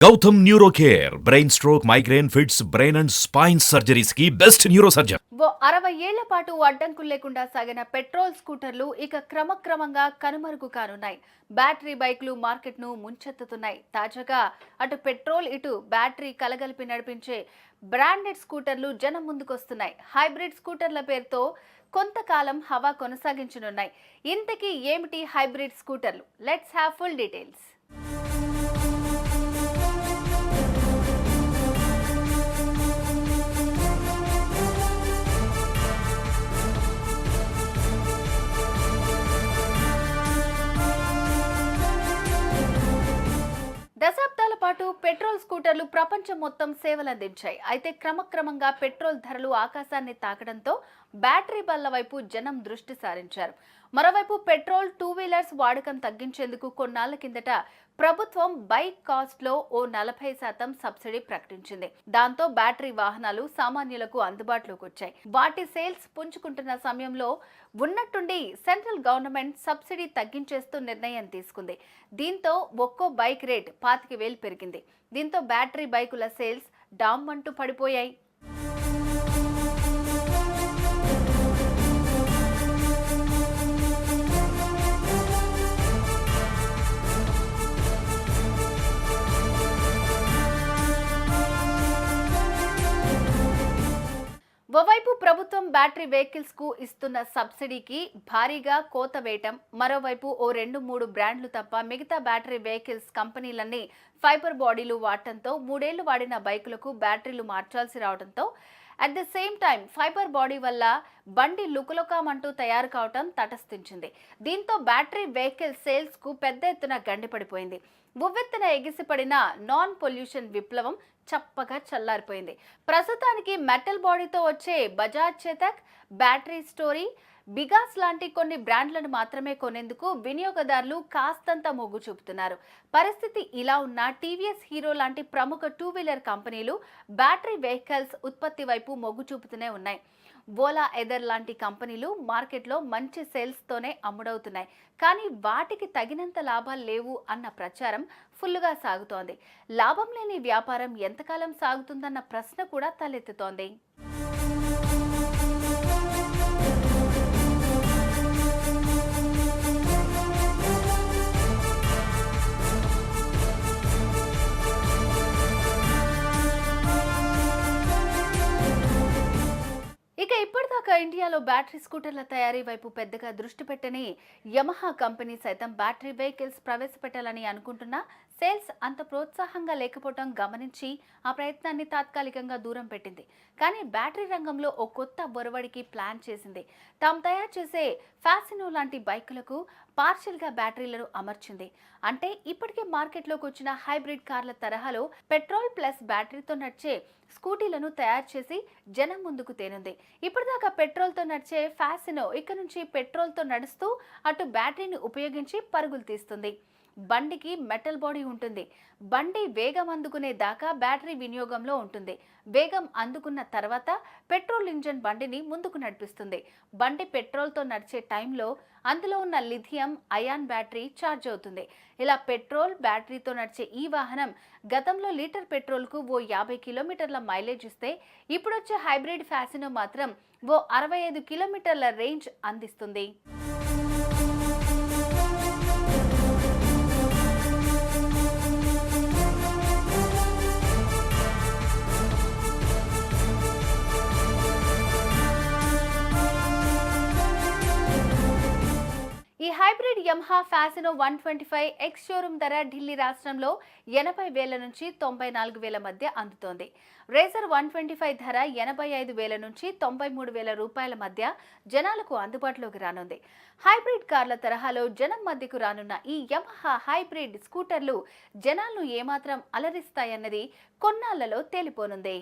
Gautam neuro care brain stroke migraine fits brain and spine సర్జరీస్కి best neuro surgeon ఓ అరవై ఏళ్ళ పాటు అడ్డంకులు లేకుండా సాగిన పెట్రోల్ స్కూటర్లు ఇక క్రమక్రమంగా కనుమరుగు కానున్నాయి. బ్యాటరీ బైక్లు మార్కెట్ను ముంచెత్తుతున్నాయి. తాజాగా అటు పెట్రోల్ ఇటు బ్యాటరీ కలగలిపి నడిపించే బ్రాండెడ్ స్కూటర్లు జనం ముందుకొస్తున్నాయి. హైబ్రిడ్ స్కూటర్ల పేరుతో కొంతకాలం హవా కొనసాగించనున్నాయి. ఇంతకీ ఏమిటి హైబ్రిడ్ స్కూటర్లు? లెట్స్ హ్యావ్ ఫుల్ డీటెయిల్స్ పాటు పెట్రోల్ స్కూటర్లు ప్రపంచం మొత్తం సేవలందించాయి. అయితే క్రమక్రమంగా పెట్రోల్ ధరలు ఆకాశాన్ని తాకడంతో బ్యాటరీ బల్ల వైపు జనం దృష్టి సారించారు. మరోవైపు పెట్రోల్ టూ వీలర్స్ వాడకం తగ్గించేందుకు కొన్నాళ్ళ కిందట ప్రభుత్వం బైక్ కాస్ట్లో ఓ నలభై శాతం సబ్సిడీ ప్రకటించింది. దాంతో బ్యాటరీ వాహనాలు సామాన్యులకు అందుబాటులోకి వచ్చాయి. వాటి సేల్స్ పుంజుకుంటున్న సమయంలో ఉన్నట్టుండి సెంట్రల్ గవర్నమెంట్ సబ్సిడీ తగ్గించేస్తూ నిర్ణయం తీసుకుంది. దీంతో ఒక్కో బైక్ రేట్ పాతిక వేలు పెరిగింది. దీంతో బ్యాటరీ బైకుల సేల్స్ డామ్ అంటూ పడిపోయాయి. ప్రభుత్వం బ్యాటరీ వెహికల్స్కు ఇస్తున్న సబ్సిడీకి భారీగా కోత వేయటం మరోవైపు ఓ రెండు మూడు బ్రాండ్లు తప్ప మిగతా బ్యాటరీ వెహికల్స్ కంపెనీలన్నీ ఫైబర్ బాడీలు వాడటంతో మూడేళ్ళు వాడిన బైకులకు బ్యాటరీలు మార్చాల్సి రావడంతో at the same time fibre body వల్ల బండి లుకలుకామంటూ తయారు కావటం తటస్థించింది. దీంతో బ్యాటరీ వెహికల్ సేల్స్కు పెద్ద ఎత్తున గండిపడిపోయింది ఉవ్వెత్తున ఎగిసిపడిన నాన్ పొల్యూషన్ విప్లవం చప్పగా చల్లారిపోయింది. ప్రస్తుతానికి మెటల్ బాడీతో వచ్చే Bajaj Chetak battery story BGauss లాంటి కొన్ని బ్రాండ్లను మాత్రమే కొనేందుకు వినియోగదారులు కాస్తంత మొగ్గు చూపుతున్నారు. పరిస్థితి ఇలా ఉన్న టీవీఎస్ హీరో లాంటి ప్రముఖ టూ వీలర్ కంపెనీలు బ్యాటరీ వెహికల్స్ ఉత్పత్తి వైపు మొగ్గు చూపుతూనే ఉన్నాయి. ఓలా ఎదర్ లాంటి కంపెనీలు మార్కెట్లో మంచి సేల్స్తోనే అమ్ముడవుతున్నాయి. కానీ వాటికి తగినంత లాభాలు లేవు అన్న ప్రచారం ఫుల్లుగా సాగుతోంది. లాభం లేని వ్యాపారం ఎంతకాలం సాగుతుందన్న ప్రశ్న కూడా తలెత్తుతోంది. ఇండియాలో బ్యాటరీ స్కూటర్ల తయారీ వైపు పెద్దగా దృష్టి పెట్టని యమహా కంపెనీ సైతం బ్యాటరీ వెహికల్స్ ప్రవేశపెట్టాలని అనుకుంటున్నా సేల్స్ అంత ప్రోత్సాహంగా లేకపోవడం గమనించి ఆ ప్రయత్నాన్ని తాత్కాలికంగా దూరం పెట్టింది. కానీ బ్యాటరీ రంగంలో ఓ కొత్త బొరవడికి ప్లాన్ చేసింది. తాము తయారు చేసే ఫ్యాసినో లాంటి బైకులకు పార్షియల్గా బ్యాటరీలను అమర్చింది. అంటే ఇప్పటికే మార్కెట్లోకి వచ్చిన హైబ్రిడ్ కార్ల తరహాలో పెట్రోల్ ప్లస్ బ్యాటరీతో నడిచే స్కూటీలను తయారు చేసి జనం ముందుకు తేనుంది ఇప్పటిదాకా పెట్రోల్తో నడిచే ఫ్యాసినో ఇక నుంచి పెట్రోల్తో నడుస్తూ అటు బ్యాటరీని ఉపయోగించి పరుగులు తీస్తుంది. బండికి మెటల్ బాడీ ఉంటుంది. బండి వేగం అందుకునే దాకా బ్యాటరీ వినియోగంలో ఉంటుంది. వేగం అందుకున్న తర్వాత పెట్రోల్ ఇంజన్ బండిని ముందుకు నడిపిస్తుంది. బండి పెట్రోల్తో నడిచే టైంలో అందులో ఉన్న లిథియం అయాన్ బ్యాటరీ ఛార్జ్ అవుతుంది. ఇలా పెట్రోల్ బ్యాటరీతో నడిచే ఈ వాహనం గతంలో లీటర్ పెట్రోల్కు ఓ యాభై కిలోమీటర్ల మైలేజ్ ఇస్తే ఇప్పుడొచ్చే హైబ్రిడ్ ఫ్యాసినో మాత్రం ఓ అరవై ఐదు కిలోమీటర్ల రేంజ్ అందిస్తుంది. Hybrid Yamaha Fascino one twenty five X showroom ధర ఢిల్లీ రాష్ట్రంలో ఎనభై వేల నుంచి తొంభై నాలుగు వేల మధ్య అందుతోంది. రేజర్ వన్ ట్వంటీ ఫైవ్ ధర ఎనభై ఐదు వేల నుంచి తొంభై మూడు వేల రూపాయల మధ్య జనాలకు అందుబాటులోకి రానుంది. హైబ్రిడ్ కార్ల తరహాలో జనం మధ్యకు రానున్న ఈ యమహా హైబ్రిడ్ స్కూటర్లు జనాలను ఏమాత్రం అలరిస్తాయన్నది కొన్నాళ్ళలో తేలిపోనుంది.